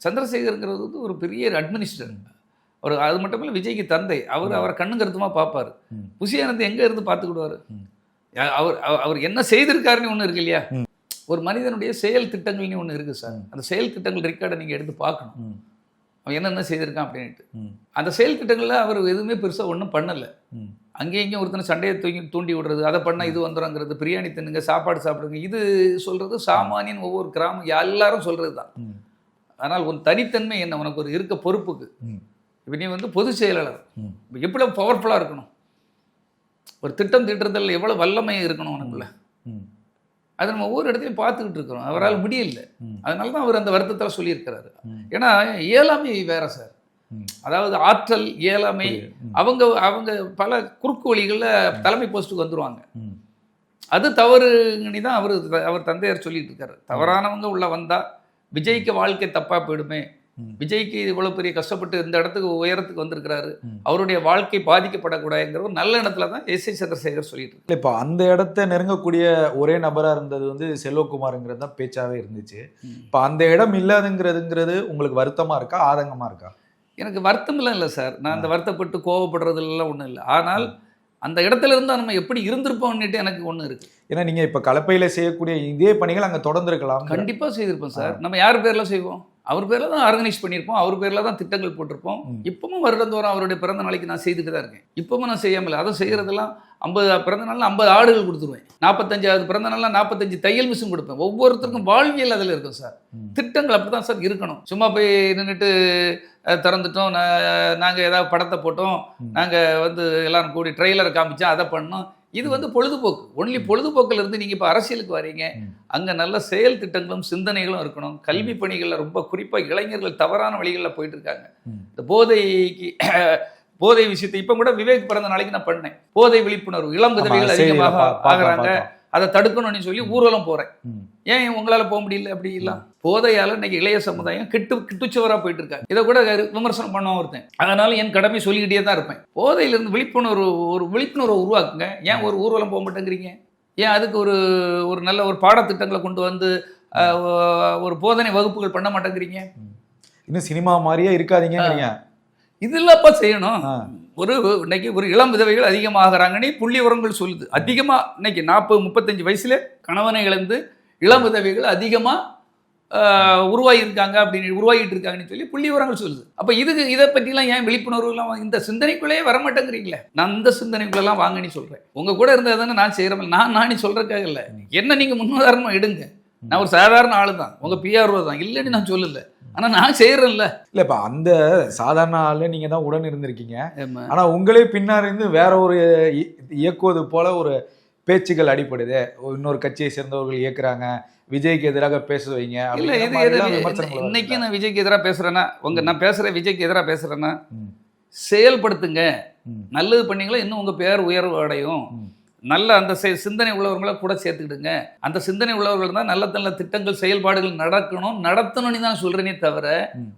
சந்திரசேகருங்கிறது வந்து ஒரு பெரிய அட்மினிஸ்டர் அவர் அது மட்டும் இல்லை விஜய்க்கு தந்தை அவர் அவரை கண்ணு கருத்துமா பார்ப்பாரு. புஷியானந்த் எங்கே இருந்து பார்த்துக்கிடுவார். அவர் அவர்- அவர் என்ன செய்திருக்காருன்னு ஒன்று இருக்கு இல்லையா. ஒரு மனிதனுடைய செயல் திட்டங்கள்னு ஒன்று இருக்குது சார். அந்த செயல் திட்டங்கள் ரெக்கார்டை நீங்கள் எடுத்து பார்க்கணும். அவன் என்னென்ன செய்திருக்கான் அப்படின்ட்டு. அந்த செயல் திட்டங்களில் அவர் எதுவுமே பெருசாக ஒன்றும் பண்ணலை. அங்கேயும் இங்கேயும் ஒருத்தனை சண்டையை தூக்கி தூண்டி விடுறது அதை பண்ணால் இது வந்துடுங்கிறது பிரியாணி தின்னுங்க சாப்பாடு சாப்பிடுங்க இது சொல்கிறது சாமானியன் ஒவ்வொரு கிராமம் எல்லாரும் சொல்கிறது தான். ஆனால் உன் தனித்தன்மை என்ன உனக்கு ஒரு இருக்க பொறுப்புக்கு. இப்போ நீ வந்து பொதுச் செயலாளர். இப்ப எப்படி பவர்ஃபுல்லாக இருக்கணும் ஒரு திட்டம் தீட்டுறதில் எவ்வளோ வல்லமை இருக்கணும் உனக்குள்ள. அதை நம்ம ஒவ்வொரு இடத்துலையும் பார்த்துக்கிட்டு இருக்கிறோம் அவரால் முடியல. அதனால தான் அவர் அந்த வருத்தத்தில் சொல்லியிருக்கிறாரு. ஏன்னா இயலாமை வேற சார். அதாவது ஆற்றல் இயலாமை. அவங்க அவங்க பல குறுக்கு வழிகளில் தலைமை போஸ்ட்டுக்கு வந்துருவாங்க ம். அது தவறுங்கனி தான் அவர் அவர் தந்தையார் சொல்லிட்டு இருக்காரு தவறானவங்க உள்ள வந்தா விஜய்க்கு வாழ்க்கை தப்பா போயிடுமே. விஜய்க்கு இவ்வளவு பெரிய கஷ்டப்பட்டு இந்த இடத்துக்கு உயரத்துக்கு வந்திருக்கிறாரு. அவருடைய வாழ்க்கை பாதிக்கப்படக்கூடாதுங்கிற நல்ல இடத்துல தான் எஸ் ஐ சந்திரசேகர் சொல்லிட்டு இருக்காரு. இல்ல, இப்போ அந்த இடத்த நெருங்கக்கூடிய ஒரே நபரா இருந்தது வந்து செல்வகுமாருங்கிறது தான் பேச்சாவே இருந்துச்சு. இப்போ அந்த இடம் இல்லாதுங்கிறதுங்கிறது உங்களுக்கு வருத்தமா இருக்கா? ஆதங்கமா இருக்கா? எனக்கு வருத்தம்லாம் இல்லை சார். நான் அந்த வருத்தப்பட்டு கோவப்படுறதுலாம் ஒன்றும் இல்லை. ஆனால் அந்த இடத்துல இருந்தால் நம்ம எப்படி இருந்திருப்போம்னுட்டு எனக்கு ஒன்று இருக்கு. ஏன்னா நீங்க இப்ப கலப்பையில செய்யக்கூடிய இதே பணிகள் அங்க தொடர்ந்து இருக்கலாம் கண்டிப்பா செய்திருப்போம் சார். நம்ம யார் பேர்ல செய்வோம்? அவர் பேர்ல தான் ஆர்கனைஸ் பண்ணியிருப்போம் அவர் பேர்ல தான் திட்டங்கள் போட்டிருப்போம். இப்பவும் வருடந்தோறும் அவருடைய பிறந்த நாளைக்கு நான் செய்துட்டு தான் இருக்கேன். இப்பவும் நான் செய்யாமல் அதை செய்யறதெல்லாம் ஐம்பது பிறந்த நாள்ல ஐம்பது ஆடுகள் கொடுத்துருவேன். நாற்பத்தஞ்சாவது பிறந்த நாள்ல நாற்பத்தஞ்சு தையல் மிஷின் கொடுப்பேன். ஒவ்வொருத்தருக்கும் வாழ்வியல் அதில் இருக்கும் சார். திட்டங்கள் அப்படி தான் சார் இருக்கணும். சும்மா போய் நின்றுட்டு திறந்துட்டோம் நாங்கள் ஏதாவது படத்தை போட்டோம். நாங்கள் வந்து எல்லாரும் கூடி ட்ரெய்லரை காமிச்சோம் அதை பண்ணோம். இது வந்து பொழுதுபோக்கு. ஒன்லி பொழுதுபோக்கில் இருந்து நீங்கள் இப்போ அரசியலுக்கு வரீங்க. அங்கே நல்ல செயல் திட்டங்களும் சிந்தனைகளும் இருக்கணும். கல்வி பணிகளில் ரொம்ப குறிப்பாக இளைஞர்கள் தவறான வழிகளில் போயிட்டு இருக்காங்க. இந்த போதைக்கு போதை விஷயத்தை இப்போ கூட விவேக் பிறந்த நாளைக்கு நான் பண்ணேன். போதை விழிப்புணர்வு இளம் விதவைகள் செய்தியில அதிகமாக ஆகுறாங்க. அதை தடுக்கணும்னு சொல்லி ஊர்வலம் போறேன். ம். ஏன் உங்களால போக முடியல? அப்படி இல்ல. போதையால இன்னைக்கு இளைய சமுதாயம் கெட்டு கிட்டுச்சுவரா போயிட்டு இருக்காங்க இதை கூட விமர்சனம் பண்ண ஒருத்தன். அதனால என் கடமை சொல்லிக்கிட்டே தான் இருப்பேன். போதையிலிருந்து விழிப்புணர்வு ஒரு விழிப்புணர்வை உருவாக்குங்க. ஏன் ஒரு ஊர்வலம் போக மாட்டேங்கிறீங்க? ஏன் அதுக்கு ஒரு ஒரு நல்ல ஒரு பாடத்திட்டங்களை கொண்டு வந்து ஒரு போதனை வகுப்புகள் பண்ண மாட்டேங்கிறீங்க? இன்னும் சினிமா மாதிரியே இருக்காதீங்கங்கிறீங்க. இதெல்லாப்பா செய்யணும். ஒரு இன்னைக்கு ஒரு இளம் விதவைகள் அதிகமாகறாங்கன்னு புள்ளி உரங்கள் சொல்லுது. அதிகமா இன்னைக்கு நாற்பது முப்பத்தஞ்சு வயசுல கணவனை இழந்து இளம் விதவைகள் அதிகமா ஆஹ், உருவாகியிருக்காங்க அப்படின்னு உருவாகிட்டு இருக்காங்கன்னு சொல்லி புள்ளி உரங்கள் சொல்லுது. அப்ப இதுக்கு இதை பற்றிலாம் ஏன் விழிப்புணர்வு எல்லாம் இந்த சிந்தனைக்குள்ளேயே வர மாட்டேங்கிறீங்களே நான் இந்த சிந்தனைக்குள்ளெல்லாம் வாங்கன்னு சொல்றேன். உங்க கூட இருந்தால் தானே நான் செய்யறேன் நான் நானே சொல்றதுக்காக இல்லை. என்ன நீங்க முன்னுதாரணமா எடுங்க. நான் ஒரு சாதாரண ஆளு தான் உங்க பிஆர்ஓ தான். இல்லைன்னு நான் சொல்லல. ஆனா நான் செய்யறேன்ல இல்ல இப்ப அந்த சாதாரண ஆளு நீங்க தான் உடன் இருந்திருக்கீங்க ஆமா. ஆனா உங்களே பின்னாடி இருந்து வேற ஒரு இயக்குவது போல ஒரு பேச்சுகள் அடிப்படுது இன்னொரு கட்சியை சேர்ந்தவர்கள் இயக்குறாங்க விஜய்க்கு எதிராக பேச வைங்க இல்ல எது வருது. இன்னைக்கு நான் விஜய்க்கு எதிராக பேசுறேன்னா உங்க நான் பேசுற விஜய்க்கு எதிராக பேசுறேன்னா ம். செயல்படுத்துங்க. நல்லது பண்ணீங்களா இன்னும் உங்க பேர் உயர்வு அடையும். நல்ல அந்த சிந்தனை உள்ளவர்களை கூட சேர்த்துக்கிடுங்க. அந்த சிந்தனை உள்ளவர்கள் தான் நல்ல நல்ல திட்டங்கள் செயல்பாடுகள் நடக்கணும் நடத்தணும்னு தான் சொல்றேனே தவிர.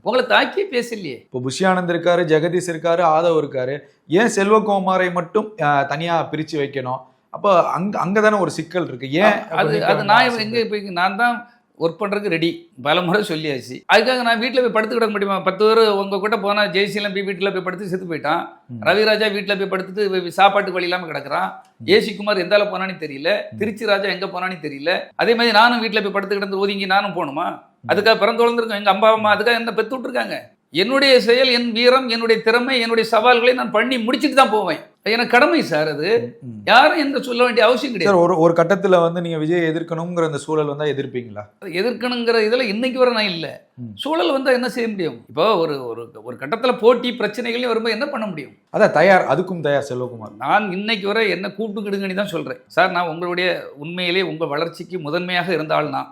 உங்களை தாக்கியே பேசலையே. இப்போ புஷியானந்த் இருக்காரு ஜெகதீஷ் இருக்காரு ஆதவ் இருக்காரு. ஏன் செல்வகுமாரை மட்டும் தனியா பிரிச்சு வைக்கணும்? அப்போ அங்க அங்கதானே ஒரு சிக்கல் இருக்கு. ஏன் அது அது நான் எங்க இப்போ நான் தான் ஒர்க் பண்ணுறதுக்கு ரெடி பல முறை சொல்லியாச்சு. அதுக்காக நான் வீட்டில் போய் படுத்து கிடக்க முடியுமா? பத்து பேர் உங்க கூட போனால் ஜெய்சீலம் போய் வீட்டில் போய் படுத்து செத்து போயிட்டான். ரவிராஜா வீட்டில் போய் படுத்துட்டு சாப்பாட்டுக்கு வழி இல்லாமல் கிடக்குறான். ஏசி குமார் எந்தால போனான்னு தெரியல. திருச்சி ராஜா எங்கே போனான்னு தெரியல. அதே மாதிரி நானும் வீட்டில் போய் படுத்து கிடந்து ஒதுங்கி நானும் போகணுமா? அதுக்காக பிறந்து வளர்ந்துருக்கோம். எங்கள் அப்பா அம்மா அதுக்காக என்ன பெத்து விட்டுருக்காங்க? என்னுடைய செயல் என் வீரம் என்னுடைய திறமை என்னுடைய சவால்களை நான் பண்ணி முடிச்சுட்டு தான் போவேன். எனக்கு கடமை சார் அது. யாரும் எந்த சொல்ல வேண்டிய அவசியம் கிடையாது. ஒரு ஒரு கட்டத்துல வந்து நீங்க விஜய் எதிர்க்கணுங்கிற அந்த சூழல் வந்தா எதிர்ப்பீங்களா? எதிர்க்கணுங்கிற இதில் இன்னைக்கு வரை நான் இல்லை. சூழல் வந்தால் என்ன செய்ய முடியும்? இப்போ ஒரு ஒரு ஒரு கட்டத்தில் போட்டி பிரச்சனைகளையும் வரும்போது என்ன பண்ண முடியும்? அதான் தயார் அதுக்கும் தயார் செல்வகுமார். நான் இன்னைக்கு வரை என்ன கூப்பிட்டுக்கிடுங்கன்னு தான் சொல்கிறேன் சார் நான் உங்களுடைய உண்மையிலே உங்கள் வளர்ச்சிக்கு முதன்மையாக இருந்தால் நான்.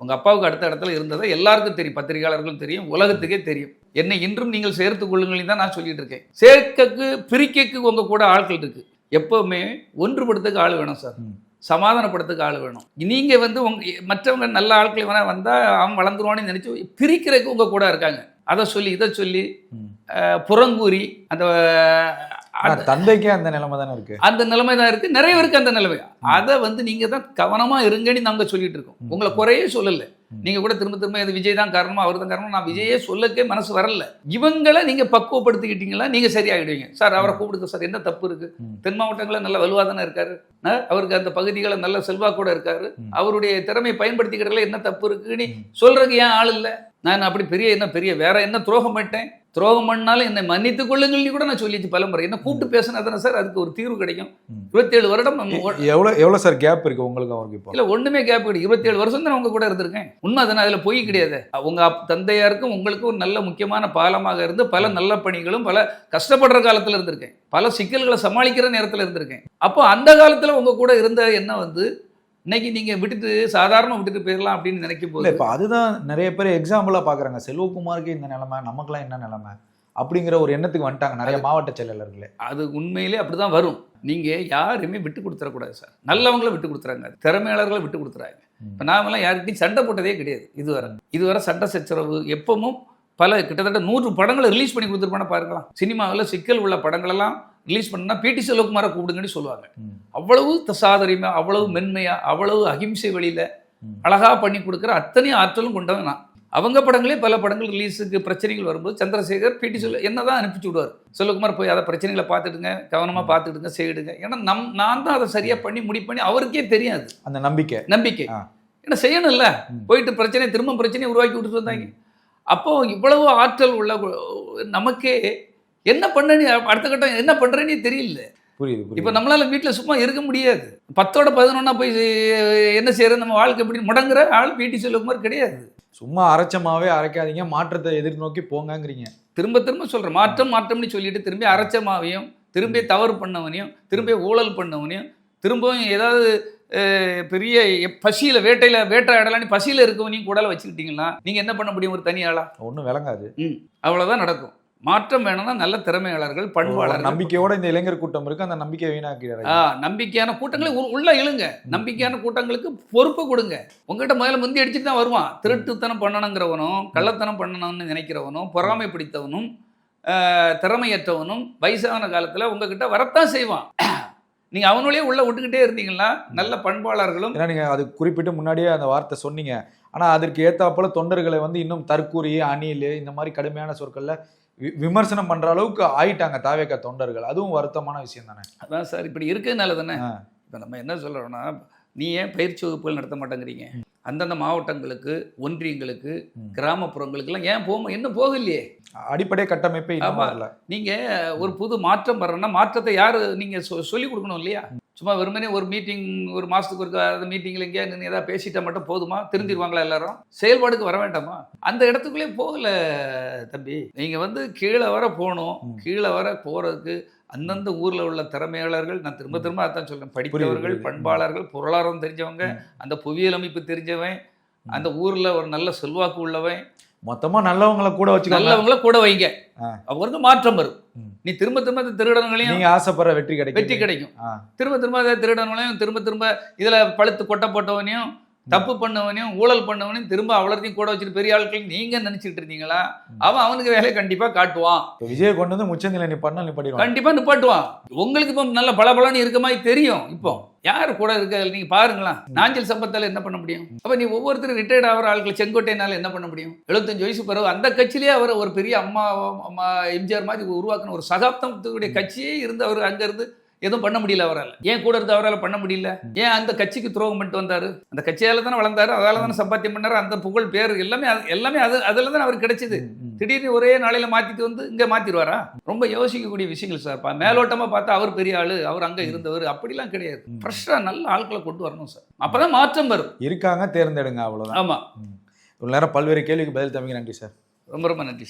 உங்கள் அப்பாவுக்கு அடுத்த இடத்துல இருந்ததை எல்லாருக்கும் தெரியும் பத்திரிகையாளர்களும் தெரியும் உலகத்துக்கே தெரியும். என்னை இன்றும் நீங்கள் சேர்த்து கொள்ளுங்கள்னு தான் நான் சொல்லிட்டு இருக்கேன். சேர்க்கக்கு பிரிக்கக்கு உங்கள் கூட ஆட்கள் இருக்கு. எப்பவுமே ஒன்றுபடுத்துக்கு ஆள் வேணும் சார். சமாதானப்படுத்துக்கு ஆள் வேணும். நீங்க வந்து உங்க மற்றவங்க நல்ல ஆட்கள் வேணா வந்தா அவன் வளர்ந்துருவான்னு நினைச்சு பிரிக்கிறதுக்கு உங்க கூட இருக்காங்க. அதை சொல்லி இதை சொல்லி புறங்கூறி அந்த தந்தைக்கே அந்த நிலைமை தானே இருக்கு? அந்த நிலைமை தான் இருக்கு. நிறைய பேருக்கு அந்த நிலைமை. அதை வந்து நீங்க தான் கவனமா இருங்கன்னு நாங்க சொல்லிட்டு இருக்கோம். உங்களை குறையே சொல்லல. நீங்க கூட திரும்ப திரும்ப இது விஜய் தான் காரணமா அவர் தான் காரணம் நான் விஜயே சொல்லக்கே மனசு வரல. இவங்களை நீங்க பக்குவப்படுத்திக்கிட்டீங்களா? நீங்க சரியாயிடுவீங்க. சார் அவரை கூப்பிடுங்க சார். என்ன தப்பு இருக்கு. தென் மாவட்டங்களில் நல்ல வலுவாக தானே இருக்காரு. அவருக்கு அந்த பகுதிகளை நல்ல செல்வாக்கூட இருக்காரு. அவருடைய திறமையை பயன்படுத்திக்கிறதுல என்ன தப்பு இருக்குன்னு. சொல்றதுக்கு ஏன் ஆள் இல்லை? நான் அப்படி பெரிய என்ன பெரிய வேற என்ன துரோகம் பண்ணிட்டேன்? துரோகம் பண்ணாலும் என்னை மன்னித்துக் கொள்ளுங்கள்னு கூட நான் சொல்லிச்சு பலமுறை. என்ன கூப்பிட்டு பேசினா தானே சார்? அதுக்கு ஒரு தீர்வு கிடைக்கும். இருபத்தேழு வருடம் நம்ம எவ்வளவு எவ்வளவு சார் கேப் இருக்கு உங்களுக்கு அவருக்கு இப்போ? இல்ல ஒண்ணுமே கேப் கிடையாது. இருபத்தேழு வருஷம் தான் உங்க கூட இருந்திருக்கேன். உண்மை தானே அதுல பொய் கிடையாது. உங்க அப்- தந்தையாருக்கும் உங்களுக்கும் ஒரு நல்ல முக்கியமான பாலமாக இருந்து பல நல்ல பணிகளும் பல கஷ்டப்படுற காலத்துல இருந்திருக்கேன். பல சிக்கல்களை சமாளிக்கிற நேரத்துல இருந்திருக்கேன். அப்போ அந்த காலத்துல உங்க கூட இருந்த என்ன வந்து? இன்னைக்கு நீங்க விட்டுட்டு சாதாரண விட்டுட்டு போயிடலாம் அப்படின்னு நினைக்கும் போது இப்ப அதுதான் நிறைய பேர் எக்ஸாம்பிளா பாக்குறாங்க. செல்வகுமாருக்கு இந்த நிலைமை நமக்கெல்லாம் என்ன நிலைமை அப்படிங்கிற ஒரு எண்ணத்துக்கு வந்துட்டாங்க நிறைய மாவட்ட செயலாளர்களே. அது உண்மையிலே அப்படிதான் வரும். நீங்க யாருமே விட்டு கொடுத்துடக்கூடாது சார். நல்லவங்கள விட்டு கொடுத்துறாங்க. திறமையாளர்களை விட்டு கொடுத்துறாங்க. இப்போ நாமெல்லாம் யார்கிட்டையும் சண்டை போட்டதே கிடையாது. இதுவரை. இதுவரை சண்டை சச்சரவு எப்பவும் பல கிட்டத்தட்ட நூறு படங்களை ரிலீஸ் பண்ணி கொடுத்துருப்பான பார்க்கலாம் சினிமாவில் சிக்கல் உள்ள படங்களெல்லாம் ரிலீஸ் பண்ணா பிடி செல்வகுமாரை கூப்பிடுங்கன்னு சொல்லுவாங்க. அவ்வளவு தசாதரியமா அவ்வளவு மென்மையா அவ்வளவு அகிம்சை வழியில. அழகா பண்ணி கொடுக்குற அத்தனை ஆற்றலும் கொண்டவன் நான். அவங்க படங்களே பல படங்கள் ரிலீஸுக்கு பிரச்சனைகள் வரும்போது சந்திரசேகர் பிடி செல்வ என்ன தான் அனுப்பிச்சு விடுவார். செல்வகுமார் போய் அதை பிரச்சனைகளை பார்த்துடுங்க கவனமாக பார்த்துடுங்க செய்யிடுங்க. ஏன்னா நம் நான் தான் அதை சரியாக பண்ணி முடி பண்ணி அவருக்கே தெரியாது. அந்த நம்பிக்கை. நம்பிக்கை. ஏன்னா செய்யணும்ல. போயிட்டு பிரச்சனை திரும்ப பிரச்சனையை உருவாக்கி விட்டுட்டு வந்தாங்க. அப்போ இவ்வளவு ஆற்றல் உள்ள நமக்கே என்ன பண்ணனே அடுத்த கட்டம் என்ன பண்றேனே தெரியல. புரியுது இப்போ நம்மளால வீட்டில் சும்மா இருக்க முடியாது. பத்தோட பதினொன்னா போய் என்ன செய்யறது? நம்ம வாழ்க்கை எப்படி முடங்குற ஆள் பிடி செல்வகுமார் கிடையாது. சும்மா அரைச்சமாவே அரைக்காதீங்க. மாற்றத்தை எதிர்நோக்கி போங்கங்கிறீங்க. திரும்ப திரும்ப சொல்றேன். மாற்றம் மாற்றம்னு சொல்லிட்டு திரும்பி அரைச்சமாவையும் திரும்பி தவறு பண்ணவனையும் திரும்பி ஊழல் பண்ணவனையும் திரும்பவும் ஏதாவது பெரிய பசியில வேட்டையில வேட்டையாடலான்னு பசியில இருக்கவனையும் கூட வச்சுக்கிட்டீங்கன்னா நீங்க என்ன பண்ண முடியும்? ஒரு தனி ஆளா? ஒண்ணும் விளங்காது. அவ்வளவுதான் நடக்கும். மாற்றம் வேணும்னா நல்ல திறமையாளர்கள் பண்பாளர்கள். நம்பிக்கையோட இந்த இளைஞர் கூட்டம் இருக்கு அந்த நம்பிக்கையை வீணாக்கிறாரு ஆ, நம்பிக்கையான கூட்டங்களை உள்ள இழுங்க. நம்பிக்கையான கூட்டங்களுக்கு பொறுப்பு கொடுங்க. உங்ககிட்ட முதல்ல முந்தி அடிச்சுட்டு தான் வருவான். திருட்டுத்தனம் பண்ணணுங்கிறவனும் கள்ளத்தனம் பண்ணணும்னு நினைக்கிறவனும் பொறாமை பிடித்தவனும் திறமையற்றவனும் வயசான காலத்துல உங்ககிட்ட வரத்தான் செய்வான். [CLEARS THROAT] நீங்க அவனுடைய உள்ள விட்டுக்கிட்டே இருந்தீங்கன்னா நல்ல பண்பாளர்களும். ஏன்னா நீங்க அது குறிப்பிட்டு முன்னாடியே அந்த வார்த்தை சொன்னீங்க. ஆனா அதற்கு ஏத்தாப்புல தொண்டர்களை வந்து இன்னும் தற்கூரி அணில் இந்த மாதிரி கடுமையான சொற்கள்ல விமர்சனம் பண்ற அளவுக்கு ஆயிட்டாங்க தாவேக்கா தொண்டர்கள். அதுவும் வருத்தமான விஷயம் தானே? அதான் சார் இப்படி இருக்கிறதுனால தானே. இப்போ நம்ம என்ன சொல்கிறோன்னா நீ ஏன் பயிற்சி வகுப்புகள் நடத்த மாட்டேங்கிறீங்க? அந்தந்த மாவட்டங்களுக்கு ஒன்றியங்களுக்கு ம். கிராமப்புறங்களுக்கெல்லாம் ஏன் போக இன்னும் போகலையே? அடிப்படை கட்டமைப்பே இன்னும் ஆமா. வரல. நீங்கள் ஒரு புது மாற்றம் வரணும்னா மாற்றத்தை யார் நீங்கள் சொ சொல்லிக் கொடுக்கணும் இல்லையா? சும்மா வெறுமனே ஒரு மீட்டிங் ஒரு மாதத்துக்கு ஒரு அந்த மீட்டிங்கில் எங்கேயா நின்று ஏதாவது பேசிட்டா மட்டும் போதுமா? திருந்திருவாங்களா எல்லாரும்? செயல்பாடுக்கு வர வேண்டாமா? அந்த இடத்துக்குள்ளே போகல தம்பி. நீங்கள் வந்து கீழே வர போகணும். கீழே வர போகிறதுக்கு அந்தந்த ஊரில் உள்ள திறமையாளர்கள் நான் திரும்ப திரும்ப அதான் சொல்றேன். படித்தவர்கள். பண்பாளர்கள் பொருளாதாரம் தெரிஞ்சவங்க. அந்த புவியியல் அமைப்பு தெரிஞ்சவன் அந்த ஊரில் ஒரு நல்ல செல்வாக்கு உள்ளவன். மொத்தமா நல்லவங்களை கூட வச்சுக்கலாம் நல்லவங்கள கூட வைங்க. ஆ. அவருக்கு மாற்றம் வரும். நீ திரும்ப திரும்ப அந்த திருடங்களையும் நீங்க ஆசைப்படுற வெற்றி கிடைக்கும் வெற்றி கிடைக்கும். திரும்ப திரும்ப அதை திருடங்களையும் திரும்ப திரும்ப இதுல பழுத்து கொட்டை போட்டவனையும் தப்பு பண்ணவனையும் ஊழல் பண்ணவனையும் திரும்ப அவ்வளோத்தையும் கூட வச்சுட்டு பெரிய ஆட்கள் நீங்க நினைச்சிட்டு இருந்தீங்களா? அவன் அவனுக்கு வேலையை கண்டிப்பா காட்டுவான். விஜய் கொண்டு வந்து முச்சந்தில நிப்பாட்டினா நிப்பாட்டிடுவாங்க கண்டிப்பா நிப்பாட்டுவான். உங்களுக்கு இப்போ நல்ல பளபளன்னு இருக்க மாதிரி தெரியும். இப்போ யார் கூட இருக்க நீங்க பாருங்களேன். நாஞ்சல் சம்பத்தால என்ன பண்ண முடியும்? அப்ப நீ ஒவ்வொருத்தரும் ரிட்டையர்ட் ஆகிற ஆட்கள் செங்கோட்டையினால என்ன பண்ண முடியும்? எழுபத்தஞ்சு வயசு பிறகு அந்த கட்சியிலேயே அவர் ஒரு பெரிய அம்மா அம்மா எம்ஜிஆர் மாதிரி உருவாக்கின ஒரு சகாப்தத்துடைய கட்சியே இருந்து அவர் அங்க இருந்து எதுவும் பண்ண முடியல அவரால். ஏன் கூட இருந்து அவரால் பண்ண முடியல? ஏன் அந்த கட்சிக்கு துரோகம் பண்ணிட்டு வந்தாரு? அந்த கட்சியால தானே வளர்ந்தாரு அதால தானே சம்பாத்தியம் பண்ணாரு அந்த புகழ் பேர் எல்லாமே அது- எல்லாமே அது அதுல தானே அவருக்கு கிடைச்சது. திடீர்னு ஒரே நாளையில மாத்திட்டு வந்து இங்க மாத்திடுவாரா ரொம்ப யோசிக்கக்கூடிய விஷயங்கள் சார் பா- மேலோட்டமா பார்த்தா அவர் பெரிய ஆளு அவர் அங்க இருந்தவர் அப்படிலாம் கிடையாது. ம். ஃப்ரெஷ்ஷா நல்ல ஆட்களை கொண்டு வரணும் சார் அப்பதான் மாற்றம் வரும். இருக்காங்க தேர்ந்தெடுங்க அவ்வளவுதான். ஆமா. இவ்வளவு நேரம் பல்வேறு கேள்விக்கு பதில் தம்பிங்க நன்றி சார் ரொம்ப ரொம்ப நன்றி